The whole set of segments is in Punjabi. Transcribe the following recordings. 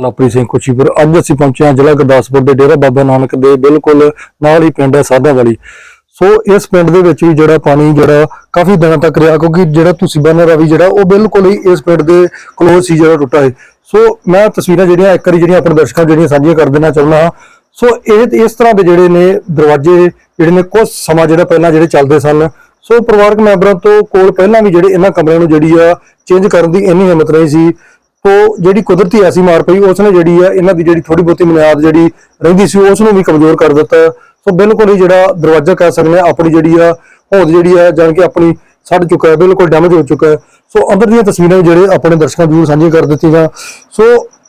ਲਵਪ੍ਰੀਤ ਸਿੰਘ ਕੁਚੀਪੁਰ। ਅੱਜ ਅਸੀਂ ਪਹੁੰਚੇ ਹਾਂ ਜ਼ਿਲ੍ਹਾ ਗੁਰਦਾਸਪੁਰ ਦੇ ਡੇਰਾ ਬਾਬਾ ਨਾਨਕ ਦੇ ਬਿਲਕੁਲ ਨਾਲ ਹੀ ਪਿੰਡ ਹੈ ਸਾਧਾ ਵਾਲੀ। ਸੋ ਇਸ ਪਿੰਡ ਦੇ ਵਿੱਚ ਵੀ ਜਿਹੜਾ ਪਾਣੀ ਜਿਹੜਾ ਕਾਫੀ ਦਿਨਾਂ ਤੱਕ ਰਿਹਾ, ਕਿਉਂਕਿ ਜਿਹੜਾ ਤੁਸੀਂ ਬੰਨਰ ਰਵੀ ਜਿਹੜਾ ਉਹ ਬਿਲਕੁਲ ਹੀ ਇਸ ਪਿੰਡ ਦੇ ਕਲੋਜ਼ ਸੀ ਜਿਹੜਾ ਟੁੱਟਾ ਹੈ। ਸੋ ਮੈਂ ਤਸਵੀਰਾਂ ਜਿਹੜੀਆਂ ਇੱਕ ਵਾਰੀ ਜਿਹੜੀਆਂ ਆਪਣੇ ਦਰਸ਼ਕਾਂ ਜਿਹੜੀਆਂ ਸਾਂਝੀਆਂ ਕਰ ਦੇਣਾ ਚਾਹੁੰਦਾ ਹਾਂ। ਸੋ ਇਹ ਇਸ ਤਰ੍ਹਾਂ ਦੇ ਜਿਹੜੇ ਨੇ ਦਰਵਾਜ਼ੇ, ਜਿਹੜੇ ਨੇ ਕੁਝ ਸਮਾਂ ਜਿਹੜਾ ਪਹਿਲਾਂ ਜਿਹੜੇ ਚੱਲਦੇ ਸਨ। ਸੋ ਪਰਿਵਾਰਕ ਮੈਂਬਰਾਂ ਤੋਂ ਕੋਲ ਪਹਿਲਾਂ ਵੀ ਜਿਹੜੇ ਇਹਨਾਂ ਕਮਰਿਆਂ ਨੂੰ ਜਿਹੜੀ ਆ ਚੇਂਜ ਕਰਨ ਦੀ ਇੰਨੀ ਹਿੰਮਤ ਨਹੀਂ ਸੀ। ਤੋ ਜਿਹੜੀ ਕੁਦਰਤੀ ਐਸੀ ਮਾਰ ਪਈ ਉਸ ਨੇ ਜਿਹੜੀ ਹੈ ਇਹਨਾਂ ਦੀ ਜਿਹੜੀ ਥੋੜੀ ਬਹੁਤੀ ਬੁਨਿਆਦ ਜਿਹੜੀ ਰਹਿੰਦੀ ਸੀ, ਉਸ ਨੂੰ ਵੀ ਕਮਜ਼ੋਰ ਕਰ ਦਿੱਤਾ। ਸੋ ਬਿਲਕੁਲ ਹੀ ਜਿਹੜਾ ਦਰਵਾਜ਼ਾ ਕਹਿ ਸਕਦੇ ਆ ਆਪਣੀ ਜਿਹੜੀ ਆ, ਹੋਂਦ ਜਿਹੜੀ ਆ, ਜਾਣ ਕਿ ਆਪਣੀ ਛੱਡ ਚੁੱਕਾ ਹੈ, ਬਿਲਕੁਲ ਡੈਮੇਜ ਹੋ ਚੁੱਕਾ ਹੈ। ਸੋ ਅੰਦਰ ਦੀਆਂ ਤਸਵੀਰਾਂ ਵੀ ਜਿਹੜੇ ਆਪਣੇ ਦਰਸ਼ਕਾਂ ਨੂੰ ਸਾਂਝੀਆਂ ਕਰ ਦਿੱਤੀਆਂ। ਸੋ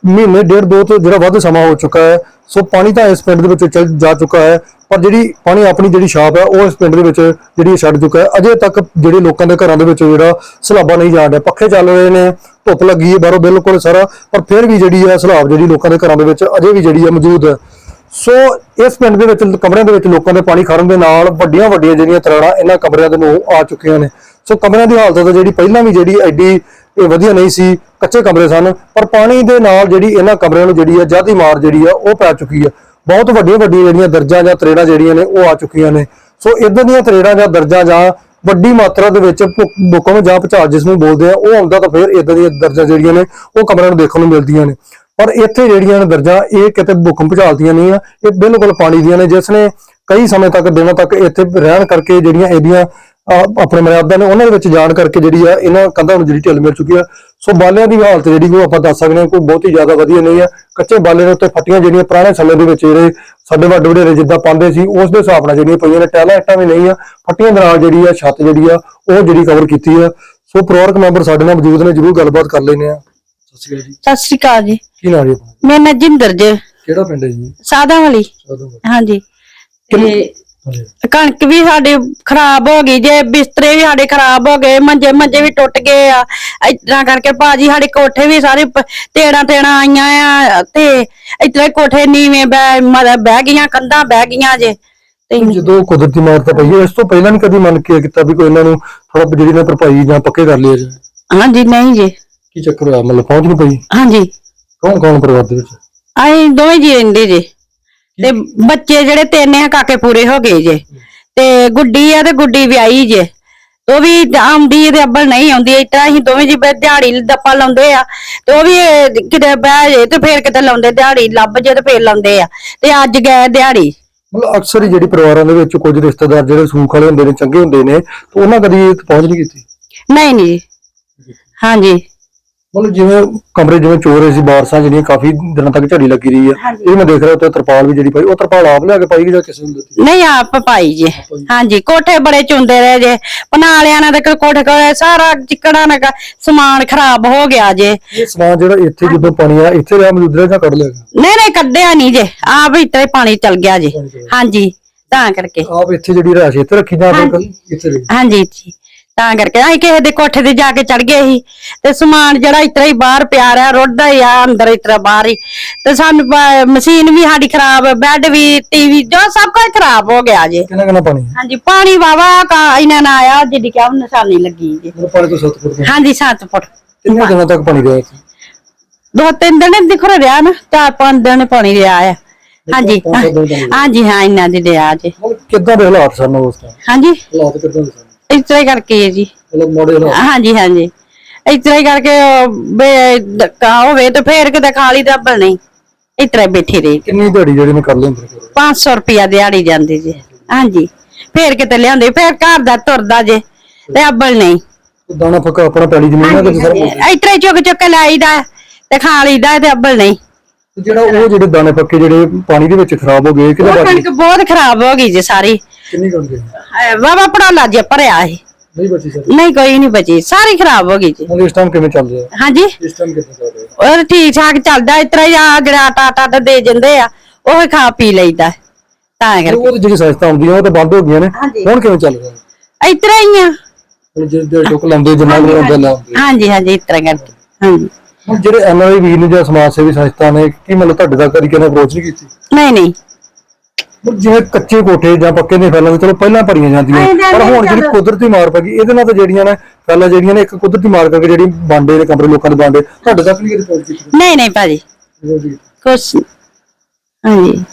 ਮਹੀਨੇ, ਡੇਢ ਦੋ ਤੋਂ ਜਿਹੜਾ ਵੱਧ ਸਮਾਂ ਹੋ ਚੁੱਕਾ ਹੈ। ਸੋ ਪਾਣੀ ਤਾਂ ਇਸ ਪਿੰਡ ਦੇ ਵਿੱਚ ਚੱਲ ਜਾ ਚੁੱਕਾ ਹੈ, ਪਰ ਜਿਹੜੀ ਪਾਣੀ ਆਪਣੀ ਜਿਹੜੀ ਛਾਪ ਹੈ, ਉਹ ਇਸ ਪਿੰਡ ਦੇ ਵਿੱਚ ਜਿਹੜੀ ਛੱਡ ਚੁੱਕਾ ਹੈ। ਅਜੇ ਤੱਕ ਜਿਹੜੇ ਲੋਕਾਂ ਦੇ ਘਰਾਂ ਦੇ ਵਿੱਚ ਜਿਹੜਾ ਸਲਾਬਾ ਨਹੀਂ ਜਾਣ ਰਿਹਾ ਪੱਖੇ ਚੱਲ ਰਹੇ ਨੇ ਧੁੱਪ ਲੱਗੀ ਹੈ ਬਾਹਰੋਂ ਬਿਲਕੁਲ ਸਾਰਾ, ਪਰ ਫਿਰ ਵੀ ਜਿਹੜੀ ਹੈ ਸਲਾਬ ਜਿਹੜੀ ਲੋਕਾਂ ਦੇ ਘਰਾਂ ਦੇ ਵਿੱਚ ਅਜੇ ਵੀ ਜਿਹੜੀ ਹੈ ਮੌਜੂਦ ਹੈ। ਸੋ ਇਸ ਪਿੰਡ ਦੇ ਵਿੱਚ, ਕਮਰਿਆਂ ਦੇ ਵਿੱਚ ਲੋਕਾਂ ਦੇ ਪਾਣੀ ਖੜਨ ਦੇ ਨਾਲ ਵੱਡੀਆਂ ਵੱਡੀਆਂ ਜਿਹੜੀਆਂ ਤਰੜਾਂ ਇਹਨਾਂ ਕਮਰਿਆਂ ਦੇ ਨੂੰ ਆ ਚੁੱਕੀਆਂ ਨੇ। ਸੋ ਕਮਰਿਆਂ ਦੀ ਹਾਲਤ ਤਾਂ ਜਿਹੜੀ ਪਹਿਲਾਂ ਵੀ ਜਿਹੜੀ ਐਡੀ ਇਹ ਵਧੀਆ ਨਹੀਂ ਸੀ, ਕੱਚੇ ਕਮਰੇ ਸਨ, ਪਰ ਪਾਣੀ ਦੇ ਨਾਲ ਜਿਹੜੀ ਇਹਨਾਂ ਕਮਰਿਆਂ ਨੂੰ ਜਿਹੜੀ ਹੈ ਜਿਆਦੀ ਮਾਰ ਜਿਹੜੀ ਹੈ ਉਹ ਪੈ ਚੁੱਕੀ ਹੈ ਬਹੁਤ ਵੱਡੀਆਂ ਵੱਡੀਆਂ ਜਿਹੜੀਆਂ ਦਰਜਾਂ ਜਾਂ ਤਰੇੜਾਂ ਜਿਹੜੀਆਂ ਨੇ ਉਹ ਆ ਚੁੱਕੀਆਂ ਨੇ। ਸੋ ਇਦਾਂ ਦੀਆਂ ਤਰੇੜਾਂ ਜਾਂ ਦਰਜਾਂ ਜਾਂ ਵੱਡੀ ਮਾਤਰਾ ਦੇ ਵਿੱਚ ਭੁ- ਭੂਕੰਪ ਜਾਂ ਭੂਚਾਲ ਜਿਸ ਨੂੰ ਬੋਲਦੇ ਆ, ਉਹ ਆਉਂਦਾ ਤਾਂ ਫਿਰ ਇਦਾਂ ਦੀਆਂ ਦਰਜਾਂ ਜਿਹੜੀਆਂ ਨੇ, ਉਹ ਕਮਰਿਆਂ ਨੂੰ ਦੇਖਣ ਨੂੰ ਮਿਲਦੀਆਂ ਨੇ। ਪਰ ਇੱਥੇ ਜਿਹੜੀਆਂ ਨੇ ਦਰਜਾਂ, ਇਹ ਕਿਤੇ ਭੂਕੰਪ ਝਾਲਦੀਆਂ ਨਹੀਂ ਆ, ਇਹ ਬਿਲਕੁਲ ਪਾਣੀ ਦੀਆਂ ਨੇ, ਜਿਸ ਨੇ ਕਈ ਸਮੇਂ ਤੱਕ, ਦਿਨਾਂ ਤੱਕ ਇੱਥੇ ਰਹਿਣ ਕਰਕੇ ਜਿਹੜੀਆਂ ਇਹਦੀਆਂ ਆਪਣੇ ਮਰਿਆਦਾ ਨੇ ਉਹਨਾਂ ਦੇ ਵਿੱਚ ਜਾਣ ਕਰਕੇ ਜਿਹੜੀ ਆ ਇਹਨਾਂ ਕੰਧਾਂ ਨੂੰ ਜਿਹੜੀ ਢਿੱਲ ਮਿਲ ਚੁੱਕੀ ਆ। ਸੋ ਬਾਲਿਆਂ ਦੀ ਹਾਲਤ ਜਿਹੜੀ ਉਹ ਆਪਾਂ ਦੱਸ ਸਕਦੇ ਹਾਂ ਕੋਈ ਬਹੁਤੀ ਜ਼ਿਆਦਾ ਵਧੀਆ ਨਹੀਂ ਆ। ਕੱਚੇ ਬਾਲੇ ਦੇ ਉੱਤੇ ਫੱਟੀਆਂ ਜਿਹੜੀਆਂ ਪੁਰਾਣੇ ਸਮੇਂ ਦੇ ਵਿੱਚ ਜਿਹੜੇ ਸਾਡੇ ਵੱਡੇ ਵਡੇਰੇ ਜਿੱਦਾਂ ਪਾਉਂਦੇ ਸੀ ਉਸ ਦੇ ਹਿਸਾਬ ਨਾਲ ਜਿਹੜੀਆਂ ਪਈਆਂ ਨੇ ਟੈਲਾਂ ਇੱਟਾਂ ਵੀ ਨਹੀਂ ਆ। ਫੱਟੀਆਂ ਦੇ ਨਾਲ ਜਿਹੜੀ ਆ ਛੱਤ ਜਿਹੜੀ ਆ ਉਹ ਜਿਹੜੀ ਕਵਰ ਕੀਤੀ ਆ। ਸੋ ਪਰਿਵਾਰਕ ਮੈਂਬਰ ਸਾਡੇ ਨਾਲ ਮੌਜੂਦ ਨੇ ਜਰੂਰ ਗੱਲਬਾਤ ਕਰ ਲੈਨੇ ਆ ਸਤਿ ਸ਼੍ਰੀ ਅਕਾਲ ਜੀ। ਸਤਿ ਸ਼੍ਰੀ ਅਕਾਲ ਜੀ। ਕੀ ਨਾਮ ਜੀ ਆਪਣਾ? ਮੇਰਾ ਨਾਂ ਜਿੰਦਰ ਜੀ। ਕਿਹੜਾ ਪਿੰਡ ਹੈ ਜੀ? ਸਾਦਾ ਵਾਲੀ ਸਾਧੂ ਹਾਂਜੀ ਤੇ ਹਾਂਜੀ ਕਣਕ ਵੀ ਸਾਡੀ ਖਰਾਬ ਹੋ ਗਈ ਜੇ ਬਿਸਤਰੇ ਵੀ ਸਾਡੇ ਖਰਾਬ ਹੋ ਗਏ ਮੰਜੇ ਮੰਜੇ ਵੀ ਟੁੱਟ ਗਏ ਆ। ਇਤਨਾ ਕਰਕੇ ਬਾਜੀ ਸਾਡੇ ਕੋਠੇ ਵੀ ਸਾਰੇ ਤੇੜਾਂ ਤੇੜਾਂ ਆਈਆਂ ਆ ਤੇ ਇਤਨੇ ਕੋਠੇ ਨੀਵੇਂ ਬਹਿ ਬਹਿ ਗਈਆਂ ਕੰਧਾਂ ਬਹਿ ਗਈਆਂ ਜੇ। ਤੇ ਜਦੋਂ ਕੁਦਰਤੀ ਮਾਰ ਤਾਂ ਪਈ ਇਸ ਤੋਂ ਪਹਿਲਾਂ ਨਹੀਂ ਕਦੀ ਮਨ ਕੀ ਕੀਤਾ ਵੀ ਕੋਈ ਇਹਨਾਂ ਨੂੰ ਥੋੜਾ ਜਿਹੜੀ ਨਾ ਭਰਪਾਈ ਜਾਂ ਪੱਕੇ ਕਰ ਲਿਆ ਜਾਏ ਹਾਂਜੀ ਨਹੀਂ ਜੀ। ਕੀ ਚੱਕਰ ਹੋਇਆ? ਮਤਲਬ ਪਹੁੰਚ ਨਹੀਂ ਪਈ? ਹਾਂਜੀ। ਕੌਣ ਕੌਣ ਪਰਿਵਾਰ ਦੇ ਵਿੱਚ? ਅਸੀਂ ਦੋਵੇਂ ਜੀ ਰਹਿੰਦੇ ਜੇ। ਤੇ ਬੱਚੇ ਜਿਹੜੇ ਤਿੰਨ ਆ ਕਾਕੇ ਪੂਰੇ ਹੋ ਗਏ ਜੇ। ਤੇ ਗੁੱਡੀ ਆ ਤੇ ਗੁੱਡੀ ਵਿਆਹੀ ਜੇ। ਉਹ ਵੀ ਆਉਂਦੀ ਤੇ ਅੱਬਲ ਨਹੀਂ ਆਉਂਦੀ ਇਸ ਤਰ੍ਹਾਂ ਅਸੀਂ ਦੋਵੇਂ ਜੀ ਬੈ- ਦਿਹਾੜੀ ਦੱਪਾ ਲਾਉਂਦੇ ਆ। ਤੇ ਉਹ ਵੀ ਕਿਤੇ ਬਹਿ ਜੇ ਤੇ ਫੇਰ ਕਿਤੇ ਲਾਉਂਦੇ ਦਿਹਾੜੀ ਲੱਭ ਜੇ ਤੇ ਫੇਰ ਲਾਉਂਦੇ ਆ। ਤੇ ਅੱਜ ਗਏ ਦਿਹਾੜੀ। ਮਤਲਬ ਅਕਸਰ ਹੀ ਜਿਹੜੀ ਪਰਿਵਾਰਾਂ ਦੇ ਵਿੱਚ ਕੁਝ ਰਿਸ਼ਤੇਦਾਰ ਜਿਹੜੇ ਸੂਖ ਵਾਲੇ ਹੁੰਦੇ ਨੇ ਚੰਗੇ ਹੁੰਦੇ ਨੇ ਤੇ ਉਹਨਾਂ ਕਦੀ ਪਹੁੰਚ ਨਹੀਂ ਕੀਤੀ? ਨਹੀਂ ਨਹੀਂ ਹਾਂਜੀ। ਮਤਲਬ ਜਿਵੇਂ ਕਮਰੇ ਜਿਵੇਂ ਚੋਰ ਸੀ ਬਾਰਸਾਂ ਜਿਹੜੀਆਂ ਕਾਫੀ ਦਿਨਾਂ ਤੱਕ ਝੜੀ ਲੱਗੀ ਰਹੀ ਹੈ ਇਹ ਮੈਂ ਦੇਖ ਰਿਹਾ ਉੱਤੇ ਤਰਪਾਲ ਵੀ ਜਿਹੜੀ ਪਾਈ ਉਹ ਤਰਪਾਲ ਆਪ ਲਿਆ ਕੇ ਪਾਈ ਕਿ ਜਾਂ ਕਿਸੇ ਨੂੰ ਦਿੱਤੀ? ਨਹੀਂ ਆਪ ਪਾਈ ਜੇ। ਹਾਂਜੀ ਕੋਠੇ ਬੜੇ ਚੁੰਦੇ ਰਹੇ ਜੇ। ਪਨਾਲਿਆਂ ਨਾਲ ਤੇ ਕੋਠੇ ਕੋਲੇ ਸਾਰਾ ਚਿੱਕੜਾ ਨਗਾ ਸਮਾਨ ਖਰਾਬ ਹੋ ਗਿਆ ਜੇ। ਇਹ ਸਮਾਨ ਜਿਹੜਾ ਇੱਥੇ ਜਦੋਂ ਪਾਣੀ ਆ ਇੱਥੇ ਰਿਹਾ ਮੌਜੂਦ ਰਿਹਾ ਜਾਂ ਕੱਢ ਲਿਆ ਗਿਆ? ਨਹੀਂ ਨਹੀਂ ਕੱਢਿਆ ਨਹੀਂ ਜੇ। ਆਪ ਇਤਰੇ ਪਾਣੀ ਚਲ ਗਿਆ ਜੇ। ਹਾਂਜੀ। ਤਾਂ ਕਰਕੇ। ਆਪ ਇੱਥੇ ਜਿਹੜੀ ਰਹਿਸ਼ ਇੱਥੇ ਰੱਖੀ ਜਾਂ ਫਿਰ ਹਾਂਜੀ। ਇੱਥੇ ਰਹੀ? ਹਾਂਜੀ ਜੀ। ਤਾਂ ਕਰਕੇ ਅਸੀਂ ਕਿਸੇ ਦੇ ਕੋਠੇ ਤੇ ਜਾ ਕੇ ਚੜ ਗਏ ਸੀ। ਤੇ ਸਮਾਨ ਜਿਹੜਾ ਇਤਰਾ ਹੀ ਬਾਹਰ ਪਿਆ ਰਿਹਾ ਰੁੜਦਾ ਹੀ ਆ ਅੰਦਰ ਇਤਰਾ ਬਾਹਰ ਹੀ। ਤੇ ਸਾਨੂੰ ਮਸ਼ੀਨ ਵੀ ਸਾਡੀ ਖਰਾਬ ਬੈੱਡ ਵੀ ਟੀਵੀ ਜੋ ਸਭ ਕੁਝ ਖਰਾਬ ਹੋ ਗਿਆ ਜੇ। ਕਿੰਨਾ ਕਿੰਨਾ ਪਾਣੀ? ਹੈ? ਹਾਂਜੀ ਪਾਣੀ ਵਾਵਾ ਕਾ ਇਹਨਾਂ ਨਾਲ ਆਇਆ ਜਿੱਡੀ ਕਿਹਾ ਨਿਸ਼ਾਨੀ ਲੱਗੀ ਜੇ। ਮਤਲਬ ਪਾਣੀ ਤੋਂ 7 ਫੁੱਟ ਦਾ। ਹਾਂਜੀ 7 ਫੁੱਟ। ਕਿੰਨੇ ਦਿਨਾਂ ਤੱਕ ਪਾਣੀ ਰਿਹਾ ਇੱਥੇ? ਦੋ ਤਿੰਨ ਦਿਨ ਦਿਖ ਰਿਹਾ ਨਾ ਚਾਰ ਪੰਜ ਦਿਨ ਪਾਣੀ ਰਿਹਾ ਆ। ਹਾਂਜੀ ਪੰਜ ਸੱਤ ਦਿਨ। ਹਾਂਜੀ ਹਾਂ ਇਹਨਾਂ ਦੇ ਰਿਹਾ ਜੇ। ਮਤਲਬ ਕਿੱਦਾਂ ਦੇ ਹਾਲਾਤ ਸਨ ਉਸ ਟਾਈਮ ਹਾਂਜੀ। ਹਾਲਾਤ ਕਿੱਦਾਂ ਦੇ ਸਨ? ਇਸ ਤਰ੍ਹਾਂ ਹੀ ਕਰਕੇ ਹੈ ਜੀ। ਮਤਲਬ ਹਾਂਜੀ ਹਾਂਜੀ। ਇਸ ਤਰ੍ਹਾਂ ਹੀ ਕਰਕੇ ਬੇ ਧੱਕਾ ਹੋਵੇ ਤੇ ਫੇਰ ਕਿਤੇ ਖਾਲੀ ਦਾ ਨਹੀਂ। ਇਸ ਤਰ੍ਹਾਂ ਹੀ ਬੈਠੇ ਰਹੇ। ਕਿੰਨੀ ਦਿਹਾੜੀ ਜਿਹੜੀ ਨੇ ਕਰ ਲੈਂਦੇ 500 ਰੁਪਿਆ ਦਿਹਾੜੀ ਜਾਂਦੀ ਜੀ। ਹਾਂਜੀ। ਫੇਰ ਕਿਤੇ ਲਿਆਉਂਦੇ ਫੇਰ ਘਰ ਦਾ ਤੁਰਦਾ ਜੇ ਤੇ ਅੱਬਲ ਨਹੀਂ। ਦਾਣਾ ਫੱਕਾ ਆਪਣਾ ਪੈਲੀ ਜ਼ਮੀਨ ਹੈ ਤੇ ਸਾਰਾ। ਇਸ ਤਰ੍ਹਾਂ ਹੀ ਚੁੱਕ ਚੁੱਕ ਕੇ ਲਾਈਦਾ ਤੇ ਖਾ ਲਈਦਾ ਤੇ ਅੱਬਲ ਨਹੀਂ। ਤੇ ਜਿਹੜਾ ਉਹ ਜਿਹੜੇ ਦਾਣੇ ਪੱਕੇ ਜਿਹੜੇ ਪਾਣੀ ਦੇ ਵਿੱਚ ਖਰਾਬ ਹੋ ਗਏ ਉਹ ਕਣਕ ਬਹੁਤ ਖਰਾਬ ਹੋ ਗਈ ਜੀ ਸਾਰੀ। ਕਿੰਨੀ ਕਣ ਗਏ ਵਾਵਾ ਪੜਾਲਾ ਜੇ ਭਰਿਆ ਇਹ ਨਹੀਂ ਬਚੀ ਸਰ? ਨਹੀਂ ਕੋਈ ਨਹੀਂ ਬਚੀ। ਸਾਰੀ ਖਰਾਬ ਹੋ ਗਈ ਜੀ। ਹੁਣ ਇਸ ਟਾਈਮ ਕਿਵੇਂ ਚੱਲ ਰਿਹਾ? ਹਾਂਜੀ? ਇਸ ਟਾਈਮ ਕਿੱਦਾਂ ਚੱਲ ਰਿਹਾ? ਉਹ ਠੀਕ ਠਾਕ ਚੱਲਦਾ ਇਸ ਤਰ੍ਹਾਂ ਹੀ ਆ ਜਿਹੜਾ ਆਟਾ ਆਟਾ ਤਾਂ ਦੇ ਜਾਂਦੇ ਆ ਉਹ ਹੀ ਖਾ ਪੀ ਲਈਦਾ। ਤਾਂ ਤੇ ਕਰਕੇ। ਉਹ ਤੇ ਜਿਹੜੀ ਸੰਸਥਾ ਹੁੰਦੀਆਂ ਉਹ ਤਾਂ ਬੰਦ ਹੋ ਗਈਆਂ ਨੇ। ਹਾਂਜੀ। ਹੁਣ ਕਿਵੇਂ ਚੱਲ ਰਿਹਾ? ਇਸ ਤਰ੍ਹਾਂ ਹੀ ਆ। ਹੁਣ ਜਿਹੜੇ ਜਿਹੜੇ ਟੁੱਕ ਲਾਉਂਦੇ ਜਿੰਨਾ ਵੀ ਉਹਨਾਂ ਆਉਂਦੇ ਹਾਂਜੀ ਹਾਂਜੀ ਇਸ ਤਰ੍ਹਾਂ ਕਰਕੇ। ਹਾਂਜੀ। ਹੁਣ ਜਿਹੜੇ ਐਨਆਰਆਈ ਵੀਰ ਨੇ ਜਾਂ ਸਮਾਜ ਸੇਵੀ ਸੰਸਥਾ ਨੇ ਕੀ ਮਤਲਬ ਤੁਹਾਡੇ ਤੱਕ ਕਦੀ ਕਿਹਨੇ ਅਪਰੋਚ ਨਹੀਂ ਕੀਤੀ? ਨਹੀਂ ਨਹੀਂ। ਜਿਵੇਂ ਕੱਚੇ ਕੋਠੇ ਜਾਂ ਪੱਕੇ ਨੇ ਫੈਲਾਂ ਚਲੋ ਪਹਿਲਾਂ ਭਰੀਆਂ ਜਾਂਦੀਆਂ ਨਹੀਂ, ਨਹੀਂ, ਪਰ ਹੁਣ ਜਿਹੜੀ ਚਲੋ। ਕੁਦਰਤੀ ਮਾਰ ਪੈ ਗਈ ਇਹਦੇ ਨਾਲ ਤਾਂ ਜਿਹੜੀਆਂ ਨੇ ਫੈਲਾਂ ਜਿਹੜੀਆਂ ਨੇ ਇੱਕ ਕੁਦਰਤੀ ਮਾਰ ਕਰਕੇ ਜਿਹੜੀ ਬਾਂਡੇ ਨੇ ਕਮਰੇ ਲੋਕਾਂ ਦੇ ਬਾਂਡੇ ਤੁਹਾਡੇ ਤੱਕ ਨਹੀਂ ਪਹੁੰਚ ਕੀਤੀ? ਨਹੀਂ ਨਹੀਂ ਭਾਜੀ। ਕੁਛ ਹਾਂਜੀ।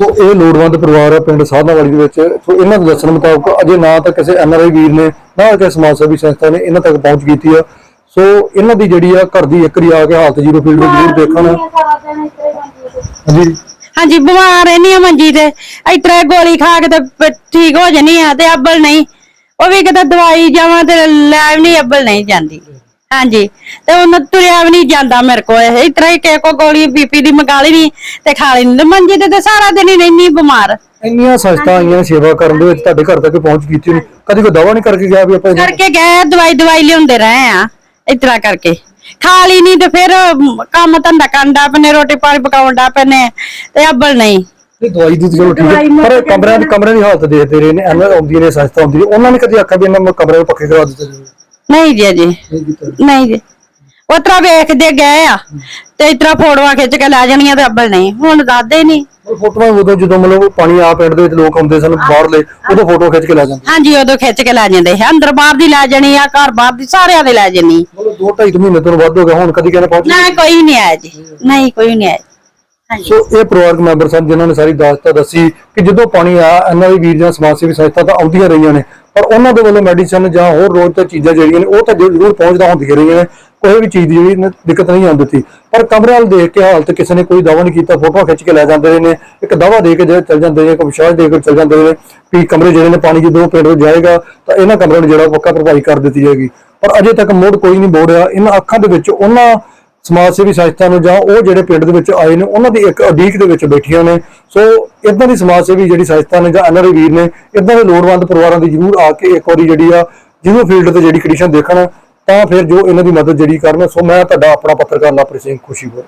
ਸੋ ਇਹ ਲੋੜਵੰਦ ਪਰਿਵਾਰ ਆ ਪਿੰਡ ਸਾਧਨਾਵਾਲੀ ਦੇ ਵਿੱਚ ਸੋ ਇਹਨਾਂ ਦੇ ਦੱਸਣ ਮੁਤਾਬਕ ਅਜੇ ਨਾ ਤਾਂ ਕਿਸੇ ਐਨਆਰਆਈ ਵੀਰ ਨੇ ਨਾ ਕਿਸੇ ਸਮਾਜ ਸੇਵੀ ਸੰਸਥਾ ਨੇ ਇਹਨਾਂ ਤੱਕ ਪਹੁੰਚ ਕੀਤੀ ਆ। ਸੋ ਇਹਨਾਂ ਦੀ ਜਿਹੜੀ ਆ ਘਰ ਦੀ ਇੱਕ ਵਾਰੀ ਆ ਕੇ ਹਾਲਤ ਜੀਰੋ ਫੀਲਡ ਦੇ ਜ਼ਰੂਰ ਦੇਖਣ। ਜੀ ਹਾਂਜੀ। ਬਿਮਾਰ ਰਹਿਨੀ ਆ ਮੰਜੀ ਤੇ। ਇਤਰਾ ਗੋਲੀ ਖਾ ਕੇ ਤੇ ਠੀਕ ਹੋ ਜਣੀ ਆ ਤੇ ਅੱਬਲ ਨਹੀਂ। ਉਹ ਵੀ ਕਿਤੇ ਦਵਾਈ ਜਾਵਾਂ ਤੇ ਲੈ ਵੀ ਨਹੀਂ ਅੱਬਲ ਨਹੀਂ ਜਾਂਦੀ। ਹਾਂਜੀ ਤੇ ਉਹਨਾਂ ਤੁਰਿਆ ਵੀ ਨਹੀਂ ਜਾਂਦਾ ਮੇਰੇ ਕੋਲ। ਇਤਰਾ ਹੀ ਕਿਸੇ ਕੋ ਗੋਲੀ ਬੀਪੀ ਦੀ ਮੰਗਾ ਲਈ ਨਹੀਂ ਤੇ ਖਾ ਲਈ ਨੀ ਤੇ ਮੰਜੀ ਤੇ ਤੇ ਸਾਰਾ ਦਿਨ ਹੀ ਰਹਿਨੀ ਬਿਮਾਰ। ਇੰਨੀਆਂ ਸੰਸਥਾ ਆਈਆਂ ਸੇਵਾ ਕਰਨ ਦੇ ਵਿੱਚ ਤੁਹਾਡੇ ਘਰ ਤੱਕ ਪਹੁੰਚ ਕੀਤੀ ਨਹੀਂ ਕਦੀ ਕੋਈ ਦਾਵਾ ਨਹੀਂ ਕਰਕੇ ਗਿਆ ਵੀ ਆਪਾਂ ਕਰਕੇ ਗਏ ਦਵਾਈ ਦਵਾਈ ਲਿਆਉਂਦੇ ਰਹੇ ਆ। ਇਤਰਾ ਕਰਕੇ। ਖਾ ਲਈ ਨਹੀਂ ਤੇ ਫਿਰ ਕੰਮ ਧੰਦਾ ਕਰਦਾ ਪਨੇ ਰੋਟੀ ਪਾਣੀ ਪਕਾਉਂਦਾ ਪਨੇ ਤੇ ਅੱਬਲ ਨਹੀਂ। ਨਹੀਂ ਦਵਾਈ ਦੀ ਤਾਂ ਚਲੋ ਠੀਕ ਹੈ ਪਰ ਜਾਂਦੀ ਕਮਰਿਆਂ ਦੀ ਕਮਰਿਆਂ ਦੀ ਹਾਲਤ ਦੇਖਦੇ ਰਹੇ ਨੇ ਐਨਆਰ ਆਉਂਦੀਆਂ ਨੇ ਸੰਸਥਾ ਆਉਂਦੀ ਨੇ ਉਹਨਾਂ ਨੇ ਕਦੀ ਆਖਿਆ ਵੀ ਇਹਨਾਂ ਨੂੰ ਕਮਰੇ ਪੱਕੇ ਕਰਾ ਦਿੱਤੇ ਨਹੀਂ ਜੀ ਅਜੇ। ਨਹੀਂ ਕੀਤਾ। ਨਹੀਂ ਜੀ। ਉਤਰਾ ਵੇਖਦੇ ਗਏ ਆ ਤੇ ਇਤਰਾ ਫੋਟੋਆਂ ਖਿੱਚ ਕੇ ਲੈ ਜਾਣੀਆਂ ਤੇ ਅੱਬਲ ਨਹੀਂ ਹੁਣ ਦੱਸਦੇ ਨਹੀਂ। ਉਹ ਫੋਟੋਆਂ ਉਦੋਂ ਜਦੋਂ ਮਤਲਬ ਪਾਣੀ ਆ ਪਿੰਡ ਦੇ ਵਿੱਚ ਲੋਕ ਆਉਂਦੇ ਸਨ ਬਾਹਰਲੇ ਉਦੋਂ ਫੋਟੋ ਖਿੱਚ ਕੇ ਲੈ ਜਾਂਦੇ। ਹਾਂਜੀ ਉਦੋਂ ਖਿੱਚ ਕੇ ਲੈ ਜਾਂਦੇ ਸੀ। ਅੰਦਰ ਬਾਹਰ ਦੀ ਲੈ ਜਾਣੀ ਆ ਘਰ ਬਾਹਰ ਦੀ ਸਾਰਿਆਂ ਦੇ ਲੈ ਜਾਣੀ। ਮਤਲਬ ਦੋ ਢਾਈ ਕੁ ਮਹੀਨੇ ਤੋਂ ਵੱਧ ਹੋ ਗਿਆ ਹੁਣ ਕਦੀ ਕਹਿੰਦੇ ਪਹੁੰਚ ਨਾ ਕੋਈ ਨਹੀਂ ਆਇਆ ਜੀ। ਨਹੀਂ ਕੋਈ ਨਹੀਂ ਆਇਆ ਸੋ ਇਹ ਪਰਿਵਾਰਕ ਮੈਂਬਰ ਸਨ ਜਿਨ੍ਹਾਂ ਨੇ ਸਾਰੀ ਦਾਸਤਾ ਦੱਸੀ ਕਿ ਜਦੋਂ ਪਾਣੀ ਆ ਇਹਨਾਂ ਦੀ ਵੀਰ ਜਾਂ ਸਮਾਜ ਸੇਵੀ ਸੰਸਥਾ ਤਾਂ ਆਉਂਦੀਆਂ ਰਹੀਆਂ ਨੇ ਪਰ ਉਹਨਾਂ ਦੇ ਵੱਲੋਂ ਮੈਡੀਸਨ ਜਾਂ ਹੋਰ ਰੋਜ਼ ਤੇ ਚੀਜ਼ਾਂ ਜਿਹੜੀਆਂ ਨੇ ਉਹ ਤਾਂ ਜ਼ਰੂਰ ਪਹੁੰਚਦਾ ਹੁੰਦੀਆਂ ਰਹੀਆਂ ਨੇ। ਕੋਈ ਵੀ ਚੀਜ਼ ਦੀ ਜਿਹੜੀ ਦਿੱਕਤ ਨਹੀਂ ਆਉਂਦੀ ਸੀ। ਪਰ ਕਮਰੇ ਵਾਲ ਦੇਖ ਕੇ ਹਾਲਤ ਕਿਸੇ ਨੇ ਕੋਈ ਦਾਵਾ ਨਹੀਂ ਕੀਤਾ, ਫੋਟੋਆਂ ਖਿੱਚ ਕੇ ਲੈ ਜਾਂਦੇ ਰਹੇ ਨੇ। ਇੱਕ ਦਾਵਾ ਦੇ ਕੇ ਜਿਹੜੇ ਚੱਲ ਜਾਂਦੇ ਨੇ, ਇੱਕ ਵਿਸ਼ਵਾਸ ਦੇ ਕੇ ਚੱਲ ਜਾਂਦੇ ਨੇ ਵੀ ਕਮਰੇ ਜਿਹੜੇ ਨੇ ਪਾਣੀ ਜਦੋਂ ਪਿੰਡ ਵਿੱਚ ਜਾਏਗਾ, ਤਾਂ ਇਹਨਾਂ ਕਮਰਿਆਂ ਨੂੰ ਜਿਹੜਾ ਪੱਕਾ ਭਰਪਾਈ ਕਰ ਦਿੱਤੀ ਜਾਏਗੀ। ਪਰ ਅਜੇ ਤੱਕ ਮੋੜ ਕੋਈ ਨਹੀਂ ਬੋੜ ਰਿਹਾ ਇਹਨਾਂ ਅੱਖਾਂ ਦੇ ਵਿੱਚ ਉਹਨਾਂ ਸਮਾਜ ਸੇਵੀ ਸੰਸਥਾ ਨੂੰ ਜਾਂ ਉਹ ਜਿਹੜੇ ਪਿੰਡ ਦੇ ਵਿੱਚ ਆਏ ਨੇ, ਉਹਨਾਂ ਦੀ ਇੱਕ ਅਡੀਕ ਦੇ ਵਿੱਚ ਬੈਠੀਆਂ ਨੇ। ਸੋ ਇਦਾਂ ਦੀ ਸਮਾਜ ਸੇਵੀ ਜਿਹੜੀ ਸੰਸਥਾ ਨੇ ਜਾਂ ਐਨਆਰਆਈ ਵੀਰ ਨੇ ਇਦਾਂ ਦੇ ਲੋੜਵੰਦ ਪਰਿਵਾਰਾਂ ਦੀ ਜ਼ਰੂਰ ਆ ਕੇ ਇੱਕ ਵਾਰੀ ਜਿਹੜੀ ਆ ਜਿਹਨੂੰ ਫੀਲਡ ਤੇ ਜਿਹੜੀ ਕੰਡੀਸ਼ਨ ਦੇਖਣ ਤਾਂ ਫਿਰ ਜੋ ਇਹਨਾਂ ਦੀ ਮਦਦ ਜਿਹੜੀ ਕਰਨ, ਸੋ ਮੈਂ ਤੁਹਾਡਾ ਆਪਣਾ ਪੱਤਰਕਾਰ ਲਾਪਰੀ ਸਿੰਘ ਖੁਸ਼ੀਪੁਰ